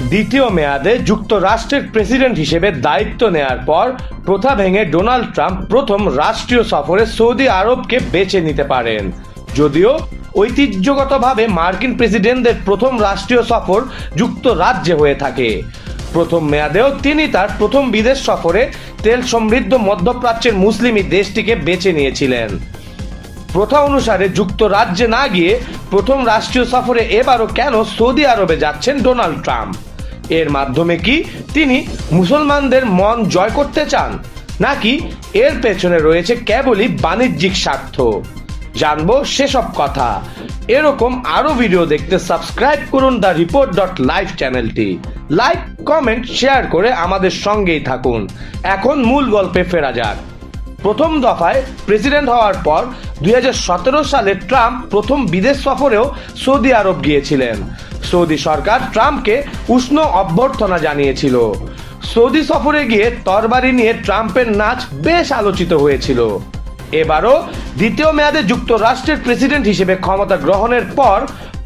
দ্বিতীয় মেয়াদে যুক্তরাষ্ট্রের প্রেসিডেন্ট হিসেবে দায়িত্ব নেয়ার পর প্রথা ভেঙে ডোনাল্ড ট্রাম্প প্রথম রাষ্ট্রীয় সফরে সৌদি আরবকে বেছে নিতে পারেন। যদিও ঐতিহ্যগতভাবে মার্কিন প্রেসিডেন্টদের প্রথম রাষ্ট্রীয় সফর যুক্তরাজ্যে হয়ে থাকে। প্রথম মেয়াদেও তিনি তার প্রথম বিদেশ সফরে তেল সমৃদ্ধ মধ্যপ্রাচ্যের মুসলিমী দেশটিকে বেছে নিয়েছিলেন। প্রথা অনুসারে যুক্তরাজ্যে না গিয়ে প্রথম রাষ্ট্রীয় সফরে এবারও কেন সৌদি আরবে যাচ্ছেন ডোনাল্ড ট্রাম্প? এর মাধ্যমে কি তিনি মুসলমানদের মন জয় করতে চান? নাকি এর পেছনে রয়েছে কেবলই বাণিজ্যিক স্বার্থ? জানব সেসব কথা। এরকম আরও ভিডিও দেখতে সাবস্ক্রাইব করুন দ্য রিপোর্ট ডট লাইভ চ্যানেলটি। লাইক, কমেন্ট, শেয়ার করে আমাদের সঙ্গেই থাকুন। এখন মূল গল্পে ফেরা যাক। প্রথম দফায় প্রেসিডেন্ট হওয়ার পর দুই সালে ট্রাম্প প্রথম বিদেশ সফরেও সৌদি আরব গিয়েছিলেন। সৌদি সরকার ট্রাম্পকে উষ্ণ অভ্যর্থনা জানিয়েছিল। সৌদি সফরে গিয়ে তরবারি নিয়ে ট্রাম্পের নাচ বেশ আলোচিত হয়েছিল। এবারও দ্বিতীয় মেয়াদে যুক্তরাষ্ট্রের প্রেসিডেন্ট হিসেবে ক্ষমতা গ্রহণের পর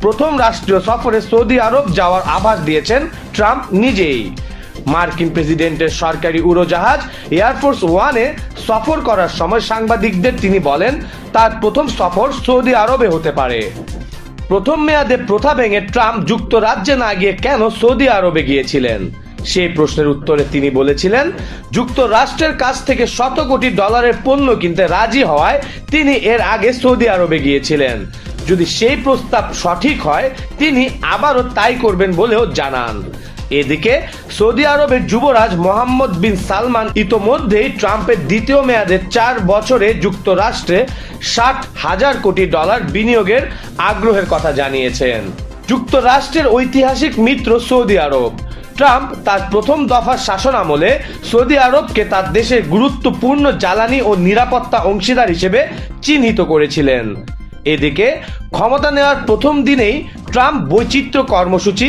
প্রথম রাষ্ট্রীয় সফরে সৌদি আরব যাওয়ার আভাস দিয়েছেন ট্রাম্প নিজেই। মার্কিন প্রেসিডেন্টের সরকারি উড়োজাহাজ এয়ারফোর্স ওয়ানে সফর করার সময় সাংবাদিকদের তিনি বলেন, তার প্রথম সফর সৌদি আরবে হতে পারে। প্রথম মেয়াদে প্রথা ভেঙে ট্রাম্প যুক্তরাজ্যে না গিয়ে কেন সৌদি আরবে গিয়েছিলেন? সেই প্রশ্নের উত্তরে তিনি বলেছিলেন, যুক্তরাষ্ট্রের কাছ থেকে শত কোটি ডলারের পণ্য কিনতে রাজি হওয়ায় তিনি এর আগে সৌদি আরবে গিয়েছিলেন। যদি সেই প্রস্তাব সঠিক হয়, তিনি আবারও তাই করবেন বলেও জানান। এদিকে সৌদি আরবের যুবরাজ মোহাম্মদ বিন সালমান ইতোমধ্যেই ট্রাম্পের দ্বিতীয় মেয়াদে চার বছরে যুক্তরাষ্ট্রে ষাট হাজার কোটি ডলার বিনিয়োগের আগ্রহের কথা জানিয়েছেন। যুক্তরাষ্ট্রের ঐতিহাসিক মিত্র সৌদি আরব। ট্রাম্প তার প্রথম দফার শাসন আমলে সৌদি আরবকে তার দেশের গুরুত্বপূর্ণ জ্বালানি ও নিরাপত্তা অংশীদার হিসেবে চিহ্নিত করেছিলেন। এদিকে ক্ষমতা নেওয়ার প্রথম দিনেই ট্রাম্প বৈচিত্র্য কর্মসূচি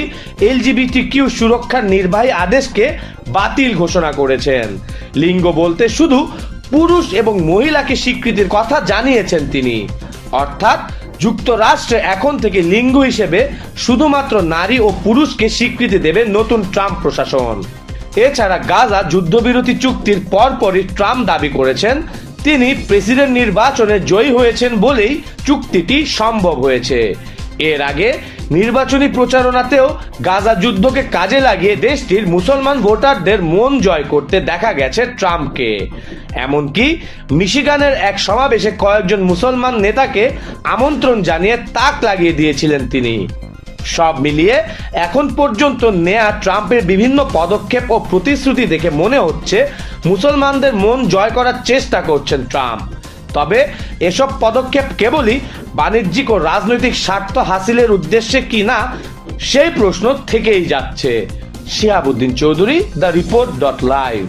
এলজিবিটি কিউ সুরক্ষার নির্বাহী আদেশকে বাতিল ঘোষণা করেছেন। লিঙ্গ বলতে শুধু পুরুষ এবং মহিলাকে স্বীকৃতির কথা জানিয়েছেন তিনি। অর্থাৎ যুক্তরাষ্ট্রে এখন থেকে লিঙ্গ হিসেবে শুধুমাত্র নারী ও পুরুষকে স্বীকৃতি দেবে নতুন ট্রাম্প প্রশাসন। এছাড়া গাজা যুদ্ধবিরতি চুক্তির পরপরই ট্রাম্প দাবি করেছেন, তিনি প্রেসিডেন্ট নির্বাচনে জয়ী হয়েছেন বলেই চুক্তিটি সম্ভব হয়েছে। এর আগে নির্বাচনী প্রচারণাতেও গাজা যুদ্ধকে কাজে লাগিয়ে দেশটির মুসলমান ভোটারদের মন জয় করতে দেখা গেছে ট্রাম্পকে। এমনকি মিশিগানের এক সমাবেশে কয়েকজন মুসলমান নেতাকে আমন্ত্রণ জানিয়ে তাক লাগিয়ে দিয়েছিলেন তিনি। সব মিলিয়ে এখন পর্যন্ত নেয়া ট্রাম্পের বিভিন্ন পদক্ষেপ ও প্রতিশ্রুতি দেখে মনে হচ্ছে মুসলমানদের মন জয় করার চেষ্টা করছেন ট্রাম্প। তবে এসব পদক্ষেপ কেবলই বাণিজ্যিক ও রাজনৈতিক স্বার্থ হাসিলের উদ্দেশ্যে কি না, সেই প্রশ্ন থেকেই যাচ্ছে। Shihabuddin Chowdhury, the report dot live.